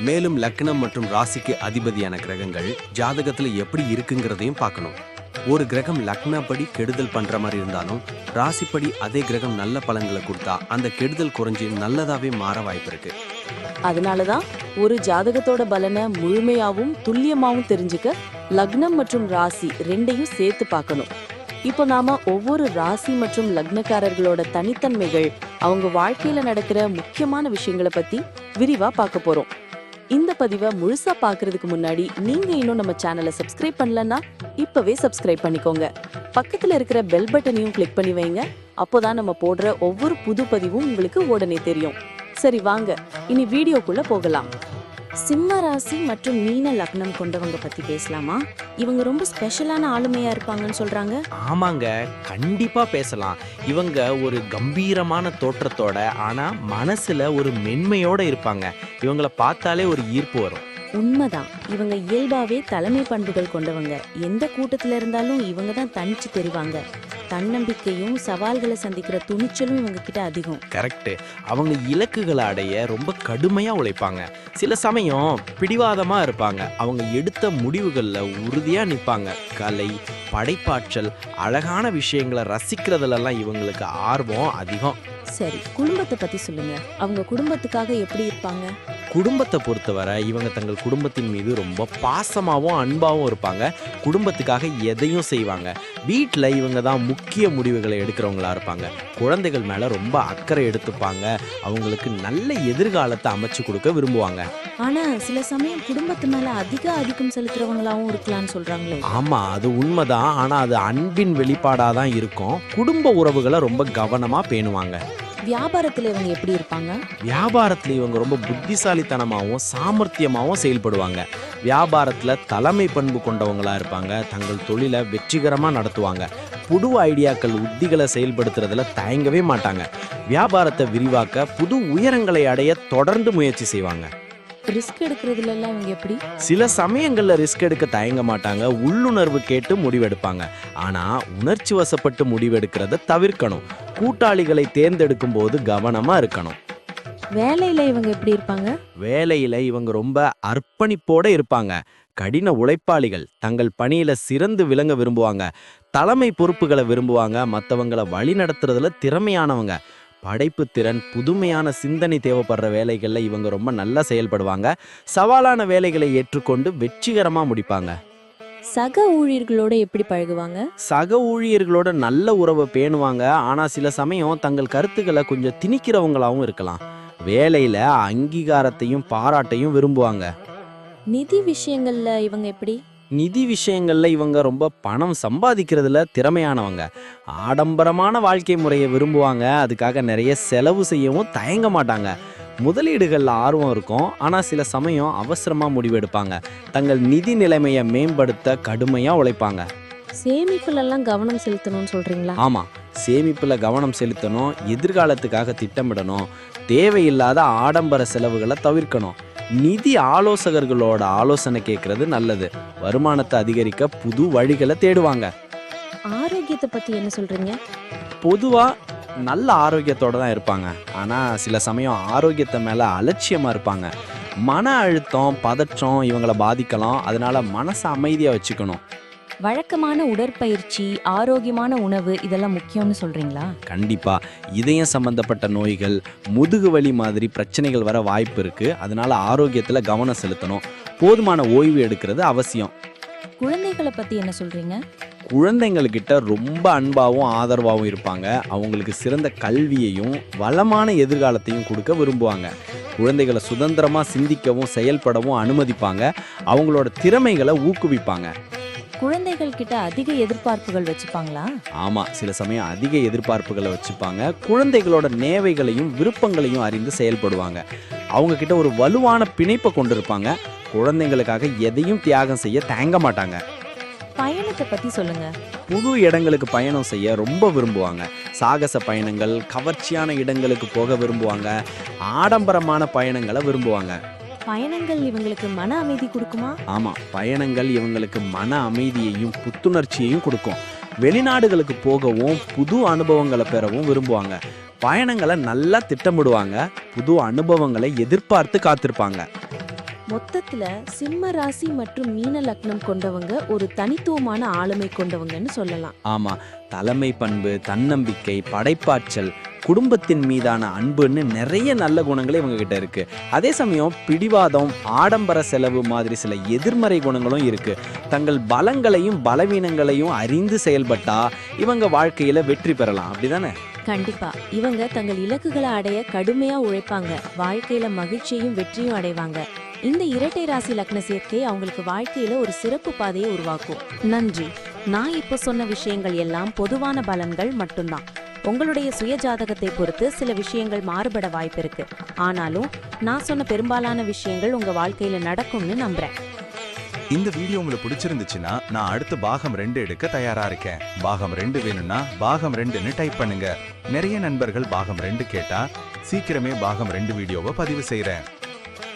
மேலும் லக்னம் மற்றும் ராசிக்கு அதிபதியான கிரகங்கள் ஜாதகத்துல எப்படி இருக்குங்கிறதையும் பார்க்கணும். ஒரு கிரகம் லக்னப்படி கெடுதல் பண்ற மாதிரி இருந்தாலும் ராசிப்படி அதே கிரகம் நல்ல பலன்களை கொடுத்தா அந்த கெடுதல் குறைஞ்சு நல்லதாவே மாற வாய்ப்பு இருக்கு. அதனாலதான் ஒரு ஜாதகத்தோட பலனை முழுமையாவும் துல்லியமாவும் தெரிஞ்சுக்க லக்னம் மற்றும் ராசி ரெண்டையும் சேர்த்து பார்க்கணும். இப்போ நாம ஒவ்வொரு ராசி மற்றும் லக்னக்காரர்களோட தனித்தன்மைகள் அவங்க வாழ்க்கையில நடக்கிற முக்கியமான விஷயங்களை பத்தி விரிவா பார்க்க போறோம். இந்த பதிவை முழுசா பாக்குறதுக்கு முன்னாடி நீங்க இன்னும் நம்ம சேனலை சப்ஸ்கிரைப் பண்ணலன்னா இப்பவே சப்ஸ்கிரைப் பண்ணிக்கோங்க. பக்கத்துல இருக்கிற பெல் பட்டனையும் கிளிக் பண்ணி வைங்க. அப்போதான் நம்ம போடுற ஒவ்வொரு புது பதிவும் உங்களுக்கு உடனே தெரியும். சரி வாங்க. இனி வீடியோக்குள்ள போகலாம். சிம்ம ராசி மற்றும் மீன லக்னம் கொண்டவங்க பத்தி பேசலாமா? இவங்க ரொம்ப ஸ்பெஷலான ஆளுமையா இருப்பாங்கன்னு சொல்றாங்க. ஆமாங்க கண்டிப்பா பேசலாம். இவங்க ஒரு கம்பீரமான தோற்றத்தோட ஆனா மனசுல ஒரு மென்மையோட இருப்பாங்க. இவங்கள பார்த்தாலே ஒரு ஈர்ப்பு வரும். உண்மைதான். இவங்க இயல்பாவே தலைமை பண்புகள் கொண்டவங்க. எந்த கூட்டத்துல இருந்தாலும் இவங்க தான் தனிச்சு தெரிவாங்க. தன்னம்பிக்கையும் சவால்களை சந்திக்கிற துணிச்சலும் இவங்க கிட்ட அதிகம். கரெக்ட் அவங்க இலக்குகளை அடைய ரொம்ப கடுமையா உழைப்பாங்க. சில சமயம் பிடிவாதமா இருப்பாங்க. அவங்க எடுத்த முடிவுகள்ல உறுதியா நிப்பாங்க. கலை படைப்பாற்றல் அழகான விஷயங்களை ரசிக்கிறதுலலாம் இவங்களுக்கு ஆர்வம் அதிகம். சரி குடும்பத்தை பத்தி சொல்லுங்க. அவங்க குடும்பத்துக்காக எப்படி இருப்பாங்க? குடும்பத்தை பொறுத்தவரை இவங்க தங்கள் குடும்பத்தின் மீது ரொம்ப பாசமாகவும் அன்பாகவும் இருப்பாங்க. குடும்பத்துக்காக எதையும் செய்வாங்க. வீட்டில் இவங்க தான் முக்கிய முடிவுகளை எடுக்கிறவங்களா இருப்பாங்க. குழந்தைகள் மேலே ரொம்ப அக்கறை எடுத்துப்பாங்க. அவங்களுக்கு நல்ல எதிர்காலத்தை அமைச்சு கொடுக்க விரும்புவாங்க. ஆனா சில சமயம் குடும்பத்து மேல அதிக ஆதிக்கம் செலுத்துறவங்களாவும் இருக்கலாம்னு சொல்றாங்களே. ஆமாம் அது உண்மைதான். ஆனால் அது அன்பின் வெளிப்பாடாக தான் இருக்கும். குடும்ப உறவுகளை ரொம்ப கவனமாக பேணுவாங்க. வியாபாரத்துல இவங்க எப்படி இருப்பாங்க? வியாபாரத்தில் இவங்க ரொம்ப புத்திசாலித்தனமாகவும் சாமர்த்தியமாகவும் செயல்படுவாங்க. வியாபாரத்தில் தலைமை பண்பு கொண்டவங்களா இருப்பாங்க. தங்கள் தொழிலை வெற்றிகரமாக நடத்துவாங்க. புது ஐடியாக்கள் உத்திகளை செயல்படுத்துறதுல தயங்கவே மாட்டாங்க. வியாபாரத்தை விரிவாக்க புது உயரங்களை அடைய தொடர்ந்து முயற்சி செய்வாங்க. ரிஸ்க் எடுக்கிறதுல எல்லாம் இவங்க எப்படி? சில சமயங்களில் ரிஸ்க் எடுக்க தயங்க மாட்டாங்க. உள்ளுணர்வு கேட்டு முடிவெடுப்பாங்க. ஆனால் உணர்ச்சி வசப்பட்டு முடிவெடுக்கிறத தவிர்க்கணும். கூட்டாளிகளை தேர்ந்தெடுக்கும் போது கவனமாக இருக்கணும். வேலையில இவங்க எப்படி இருப்பாங்க? வேலையில இவங்க ரொம்ப அர்ப்பணிப்போட இருப்பாங்க. கடின உழைப்பாளிகள் தங்கள் பணியில சிறந்து விளங்க விரும்புவாங்க. தலைமை பொறுப்புகளை விரும்புவாங்க. மற்றவங்களை வழி நடத்துறதுல திறமையானவங்க. படைப்பு திறன் புதுமையான சிந்தனை தேவைப்படுற வேலைகள்ல இவங்க ரொம்ப நல்லா செயல்படுவாங்க. சவாலான வேலைகளை ஏற்றுக்கொண்டு வெற்றிகரமா முடிப்பாங்க. சக ஊழியர்களோட எப்படி பழகுவாங்க? சக ஊழியர்களோட நல்ல உறவை பேணுவாங்க. ஆனா சில சமயம் தங்கள் கருத்துக்களை கொஞ்சம் திணிக்கிறவங்களாவும் இருக்கலாம். வேலையில அங்கீகாரத்தையும் பாராட்டையும் விரும்புவாங்க. நிதி விஷயங்கள்ல இவங்க எப்படி? நிதி விஷயங்கள்ல இவங்க ரொம்ப பணம் சம்பாதிக்கிறதுல திறமையானவங்க. ஆடம்பரமான வாழ்க்கை முறையை விரும்புவாங்க. அதுக்காக நிறைய செலவு செய்யவும் தயங்க மாட்டாங்க. முதலீடுகளில் ஆர்வம் இருக்கும். ஆனால் சில சமயம் அவசரமாக முடிவெடுப்பாங்க தங்கள் நிதி நிலைமையை மேம்படுத்த கடுமையாக உழைப்பாங்க. சேமிப்புல எல்லாம் கவனம் செலுத்தணும்னு சொல்றீங்களா? ஆமாம் சேமிப்பில் கவனம் செலுத்தணும் எதிர்காலத்துக்காக திட்டமிடணும் தேவையில்லாத ஆடம்பர செலவுகளை தவிர்க்கணும். நிதி ஆலோசகர்களோட ஆலோசனை கேட்கறது நல்லது. வருமானத்தை அதிகரிக்க புது வழிகளை தேடுவாங்க. ஆரோக்கியத்தை பத்தி என்ன சொல்றீங்க? பொதுவா நல்ல ஆரோக்கியத்தோட தான் இருப்பாங்க. ஆனால் சில சமயம் ஆரோக்கியத்தை மேலே அலட்சியமாக இருப்பாங்க. மன அழுத்தம் பதற்றம் இவங்களை பாதிக்கலாம். அதனால மனசை அமைதியாக வச்சுக்கணும். வழக்கமான உடற்பயிற்சி ஆரோக்கியமான உணவு இதெல்லாம் முக்கியம்னு சொல்றீங்களா? கண்டிப்பாக இதயம் சம்பந்தப்பட்ட நோய்கள் முதுகு வலி மாதிரி பிரச்சனைகள் வர வாய்ப்பு இருக்குது அதனால ஆரோக்கியத்தில் கவனம் செலுத்தணும். போதுமான ஓய்வு எடுக்கிறது அவசியம். குழந்தைகளை பத்தி என்ன சொல்றீங்க? குழந்தைங்கள்கிட்ட ரொம்ப அன்பாகவும் ஆதரவாகவும் இருப்பாங்க. அவங்களுக்கு சிறந்த கல்வியையும் வளமான எதிர்காலத்தையும் கொடுக்க விரும்புவாங்க. குழந்தைகளை சுதந்திரமாக சிந்திக்கவும் செயல்படவும் அனுமதிப்பாங்க. அவங்களோட திறமைகளை ஊக்குவிப்பாங்க. குழந்தைகள் கிட்ட அதிக எதிர்பார்ப்புகள் வச்சுப்பாங்களா? ஆமாம் சில சமயம் அதிக எதிர்பார்ப்புகளை வச்சுப்பாங்க. குழந்தைகளோட நேவைகளையும் விருப்பங்களையும் அறிந்து செயல்படுவாங்க. அவங்க கிட்ட ஒரு வலுவான பிணைப்பை கொண்டிருப்பாங்க. குழந்தைங்களுக்காக எதையும் தியாகம் செய்ய தயங்க மாட்டாங்க. பயணத்தை பத்தி சொல்லுங்க. புது இடங்களுக்கு பயணம் செய்ய ரொம்ப விரும்புவாங்க. சாகச பயணங்கள் கவர்ச்சியான இடங்களுக்கு போக விரும்புவாங்க. ஆடம்பரமான பயணங்களை விரும்புவாங்க. பயணங்கள் இவங்களுக்கு மன அமைதி கொடுக்குமா? ஆமாம் பயணங்கள் இவங்களுக்கு மன அமைதியையும் புத்துணர்ச்சியையும் கொடுக்கும். வெளிநாடுகளுக்கு போகவும் புது அனுபவங்களை பெறவும் விரும்புவாங்க. பயணங்களை நல்லா திட்டமிடுவாங்க. புது அனுபவங்களை எதிர்பார்த்து காத்திருப்பாங்க. மொத்தத்துல சிம்ம ராசி மற்றும் மீன லக்னம் கொண்டவங்க ஒரு தனித்துவமான ஆளுமை கொண்டவங்கன்னு சொல்லலாம். ஆமாம் தலைமை பண்பு தன்னம்பிக்கை படைப்பாற்றல் குடும்பத்தின் மீதான அன்புன்னு நிறைய நல்ல குணங்கள் இவங்க கிட்ட இருக்கு. அதே சமயம் பிடிவாதம் ஆடம்பர செலவு மாதிரி சில எதிர்மறை குணங்களும் இருக்கு. தங்கள் பலங்களையும் பலவீனங்களையும் அறிந்து செயல்பட்டா இவங்க வாழ்க்கையில வெற்றி பெறலாம். அப்படிதானே? கண்டிப்பா. இவங்க தங்கள் இலக்குகளை அடைய கடுமையா உழைப்பாங்க. வாழ்க்கையில மகிழ்ச்சியையும் வெற்றியும் அடைவாங்க. இந்த இரட்டை ராசி லக்ன சேர்க்கை அவங்களுக்கு வாழ்க்கையில ஒரு சிறப்பு பாதையை உருவாக்கும். நன்றி. நான் இப்ப சொன்ன விஷயங்கள் எல்லாம் பொதுவான பலன்கள் மட்டும்தான். உங்களுடைய சுய ஜாதகத்தை பொறுத்து சில விஷயங்கள் மாறுபட வாய்ப்பு இருக்கு. ஆனாலும் நான் சொன்ன பெரும்பாலான விஷயங்கள் உங்க வாழ்க்கையில நடக்கும்னு நம்புறேன். இந்த வீடியோ உங்களுக்கு பிடிச்சிருந்துச்சுன்னா நான் அடுத்து பாகம் ரெண்டு எடுக்க தயாரா இருக்கேன். பாகம் ரெண்டு வேணும்னா பாகம் ரெண்டுன்னு டைப் பண்ணுங்க. நிறைய நண்பர்கள் பாகம் ரெண்டு கேட்டா சீக்கிரமே பாகம் ரெண்டு வீடியோவை பதிவு செய்யறேன்